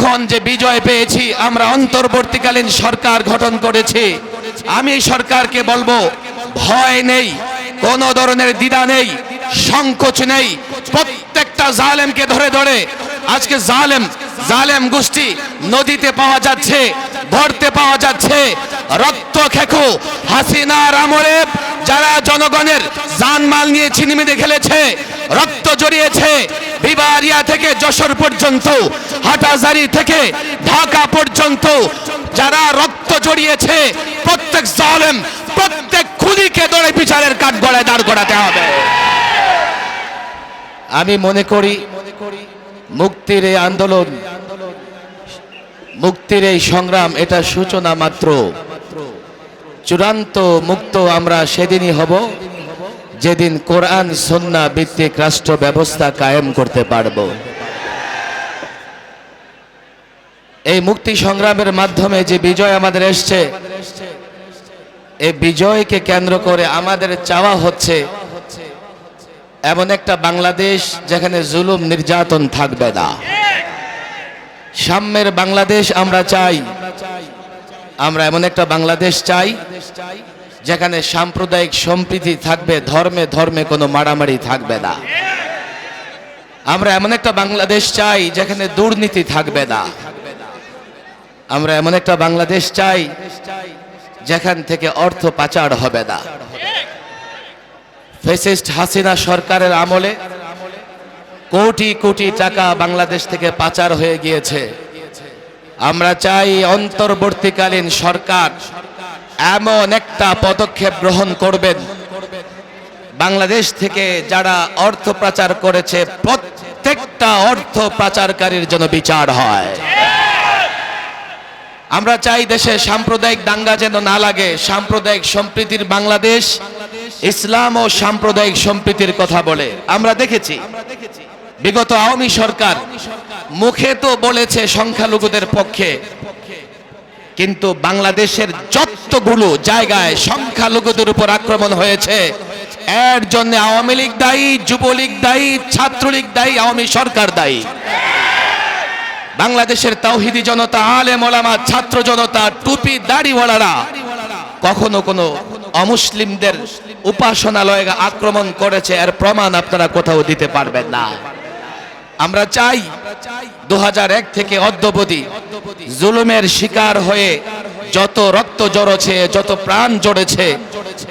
এখন যে বিজয় পেয়েছি, আমরা অন্তর্বর্তীকালীন সরকার গঠন করেছি। আমি সরকারকে বলব, ভয় নেই, কোনো ধরনের দ্বিধা নেই, সংকোচ নেই। প্রত্যেকটা জালেমকে ধরে ধরে আজকে জালেম জালেম গোষ্ঠী নদীতে পাওয়া যাচ্ছে ধরতে পাওয়া যাচ্ছে। রক্ত খেকো, হাসিনার আমলে যারা জনগণের জানমাল নিয়ে ছিনিমিনি খেলেছে, রক্ত জড়িয়েছে। বিবারিয়া থেকে যশোর পর্যন্ত হাটাজারি থেকে ঢাকা পর্যন্ত যারা রক্ত জড়িয়েছে, প্রত্যেক জালেম, প্রত্যেক খুনিকে দৌড়ে বিচারের কাঠ গড়ায় দাঁড় করাতে হবে। আমি মনে করি, মুক্তির এই আন্দোলন, মুক্তির এই সংগ্রাম, এটা সূচনা মাত্র। চূড়ান্ত মুক্ত আমরা সেদিনই হব। যেদিন কোরআন, সন্না ভিত্তিক রাষ্ট্র ব্যবস্থা কায়েম করতে পারব। এই মুক্তি সংগ্রামের মাধ্যমে যে বিজয় আমাদের এসছে, এই বিজয়কে কেন্দ্র করে আমাদের চাওয়া হচ্ছে এমন একটা বাংলাদেশ যেখানে জুলুম নির্যাতন থাকবে না। সাম্যের বাংলাদেশ আমরা চাই, আমরা এমন একটা বাংলাদেশ চাই যেখানে সাম্প্রদায়িক সম্প্রীতি থাকবে, ধর্মে ধর্মে কোনো মারামারি থাকবে না। আমরা এমন একটা বাংলাদেশ চাই যেখানে দুর্নীতি থাকবে না। আমরা এমন একটা বাংলাদেশ চাই যেখান থেকে অর্থ পাচার হবে না। ফেসিস্ট হাসিনা সরকারের আমলে কোটি কোটি টাকা বাংলাদেশ থেকে পাচার হয়ে গিয়েছে। আমরা চাই অন্তর্বর্তীকালীন সরকার এমন একটা পদক্ষেপ গ্রহণ করবেন। বাংলাদেশ থেকে যারা অর্থ পাচার করেছে, প্রত্যেকটা অর্থ পাচারকারীর জন্য বিচার হয়। আমরা চাই দেশে সাম্প্রদায়িক দাঙ্গা যেন না লাগে। সাম্প্রদায়িক সম্প্রীতির বাংলাদেশ ইসলাম ও সাম্প্রদায়িক সম্প্রীতির কথা বলে। আমরা দেখেছি, বিগত আওয়ামী সরকার মুখে তো বলেছে সংখ্যালঘুদের পক্ষে কিন্তু বাংলাদেশের যতগুলো জায়গায় সংখ্যালঘুদের উপর আক্রমণ হয়েছে, এর জন্য আওয়ামী লীগ দায়ী, যুবলীগ দায়ী, ছাত্রলীগ দায়ী, আওয়ামী সরকার দায়ী। বাংলাদেশের তাওহিদি জনতা আলে মোলামা ছাত্র জনতা, টুপি দাড়িওয়ালারা কখনো কোনো অমুসলিমদের উপাসনালয়ে আক্রমণ করেছে, এর প্রমাণ আপনারা কোথাও দিতে পারবেন না। আমরা চাই দু হাজার এক থেকে অদ্যবধি জুলুমের শিকার হয়ে যত রক্ত জড়েছে যত প্রাণ জড়েছে।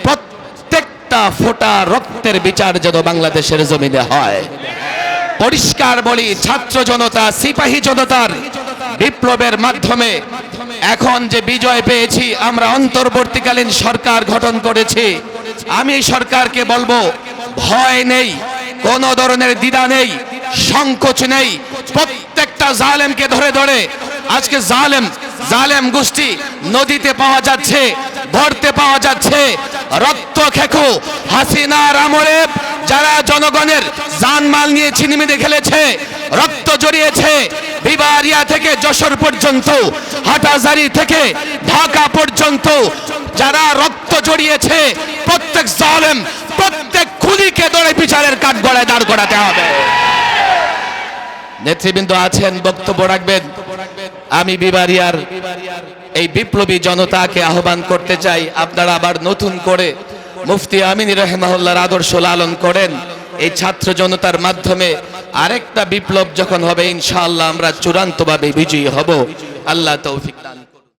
প্রত্যেকটা ফোঁটা রক্তের বিচার যেন বাংলাদেশের জমিনে হয়। পরিষ্কার বলি ছাত্র জনতা সিপাহী জনতার বিপ্লবের মাধ্যমে এখন যে বিজয় পেয়েছি আমরা অন্তর্বর্তীকালীন সরকার গঠন করেছি। আমি সরকারকে বলব ভয় নেই কোন ধরনের দ্বিধা নেই সংকোচ নেই প্রত্যেকটা জালেমকে ধরে ধরে আজকে জালেম জালেম গোষ্ঠী নদীতে পাওয়া যাচ্ছে ধরতে পাওয়া যাচ্ছে। রক্ত খেকো, হাসিনার আমলে যারা জনগণের জানমাল নিয়ে ছিনিমিনি খেলেছে, রক্ত জড়িয়েছে, বিবারিয়া থেকে যশোর পর্যন্ত, হাটাজারি থেকে ঢাকা পর্যন্ত যারা রক্ত জড়িয়েছে, প্রত্যেক জালেম, প্রত্যেক খুনিকে দৌড়ে বিচারের কাঠ গড়ায় দাঁড় করাতে হবে। নেতৃবৃন্দ আছেন, বক্তব্য রাখবেন আমি বিবারিয়ার এই বিপ্লবী জনতাকে আহ্বান করতে চাই, আপনারা আবার নতুন করে মুফতি আমিন রহমাহুল্লার আদর্শ লালন করেন এই ছাত্র জনতার মাধ্যমে আরেকটা বিপ্লব যখন হবে, ইনশাআল্লাহ আমরা চূড়ান্তভাবে বিজয়ী হব আল্লাহ তৌফিক দান।